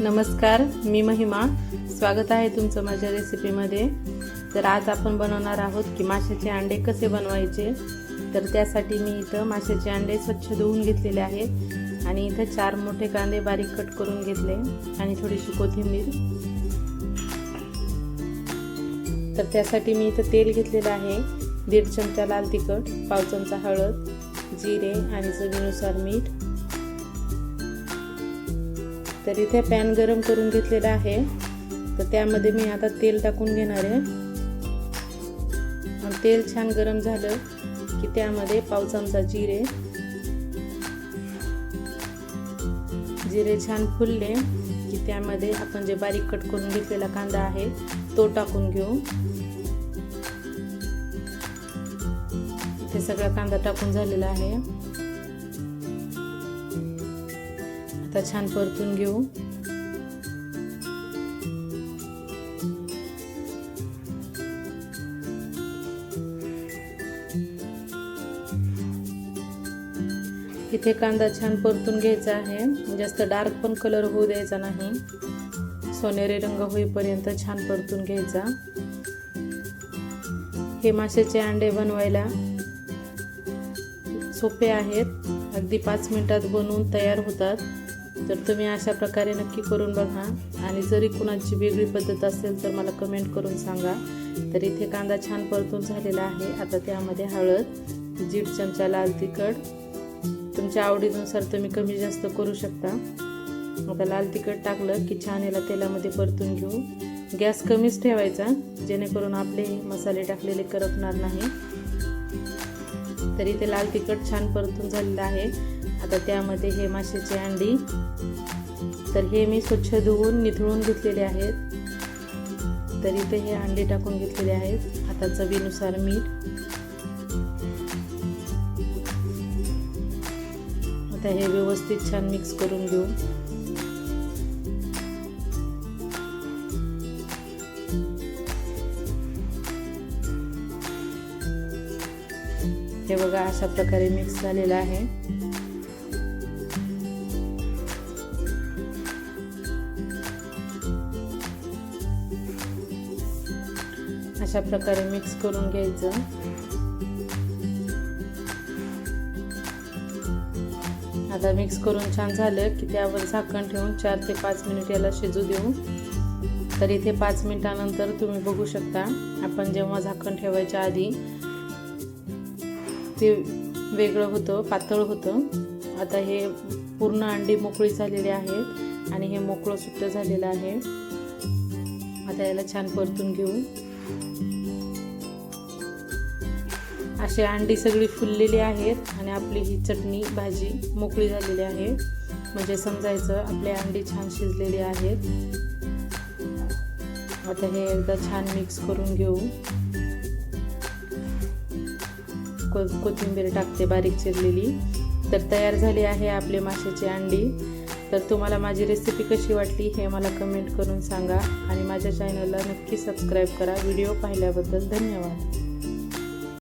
नमस्कार मी महिमा. स्वागत आहे तुमचं माझ्या रेसिपीमध्ये तर आज आपण बनवणार आहोत की माशाचे अंडे कसे बनवायचे. तर त्यासाठी मी इथं माशाचे अंडे स्वच्छ धुवून घेतलेले आहेत आणि इथं चार मोठे कांदे बारीक कट करून घेतले आणि थोडीशी कोथिंबीर. तर त्यासाठी मी इथं तेल घेतलेलं आहे. दीड चमचा लाल तिखट पाव चमचा हळद जिरे आणि चवीनुसार मीठ. तर इथे पॅन गरम करून घेतलेला आहे. तर त्यामध्ये मी आता तेल टाकून घेणार आहे. आणि तेल छान गरम झालं की त्यामध्ये पाव चमचा जिरे. जिरे छान फुलले की त्यामध्ये आपण जे बारीक कट करून घेतलेला कांदा आहे तो टाकून घेऊ. इथे सगळा कांदा टाकून झालेला आहे. आता छान परतून घेऊ. इथे कांदा छान परतून घ्यायचा आहे. जास्त डार्क पण कलर होऊ द्यायचा नाही. सोनेरी रंग होईपर्यंत छान परतून घ्यायचा. हे माशाचे अंडे बनवायला सोपे आहेत. अगदी पाच मिनिटात बनवून तयार होतात. तर तुम्ही अशा प्रकारे नक्की करून बघा. आणि जरी कुणाची वेगळी पद्धत असेल तर मला कमेंट करून सांगा. तर इथे कांदा छान परतून झालेला आहे. आता त्यामध्ये हळद जीड चमचा लाल तिखट. तुमच्या आवडीनुसार तुम्ही कमी जास्त करू शकता. आता लाल तिखट टाकलं की छान याला तेलामध्ये परतून घेऊ. गॅस कमीच ठेवायचा जेणेकरून आपले मसाले टाकलेले करपणार नाही. तर इथे लाल तिखट छान परतून झालेलं आहे. आता त्यामध्ये हे माशाचे अंडी. तर हे मी स्वच्छ धुवून निथळून घेतलेले आहेत. तर इथे हे अंडे टाकून घेतलेले आहेत. आता चवीनुसार मीठ. आता हे व्यवस्थित छान मिक्स करून घेऊ. हे बघा अशा प्रकारे मिक्स झालेलं आहे. अशा प्रकारे मिक्स करून घ्यायचं. आता मिक्स करून छान झालं की त्यावर झाकण ठेवून चार ते पाच मिनिट याला शिजू देऊ. तर इथे पाच मिनिटानंतर तुम्ही बघू शकता आपण जेव्हा झाकण ठेवायच्या आधी ते वेगळं होतं पातळ होतं. आता हे पूर्ण अंडी मोकळी झालेली आहेत आणि हे मोकळं सुट्ट झालेलं आहे. आता याला छान परतून घेऊ. अशी अंडी सगळी फुललेली आहेत आणि आपली ही चटणी भाजी मोकळी झालेली आहे. म्हणजे समजायचं आपले अंडी छान शिजलेली आहेत. आता हे एकदा छान मिक्स करून घेऊ. को कोथिंबीर टाकते बारीक चिरलेली. तर तयार झाली आहे आपले माशाची अंडी. तर तुम्हाला माझी रेसिपी कशी वाटली हे मला कमेंट करून सांगा आणि माझ्या चॅनलला नक्की सबस्क्राईब करा. व्हिडिओ पाहिल्याबद्दल धन्यवाद.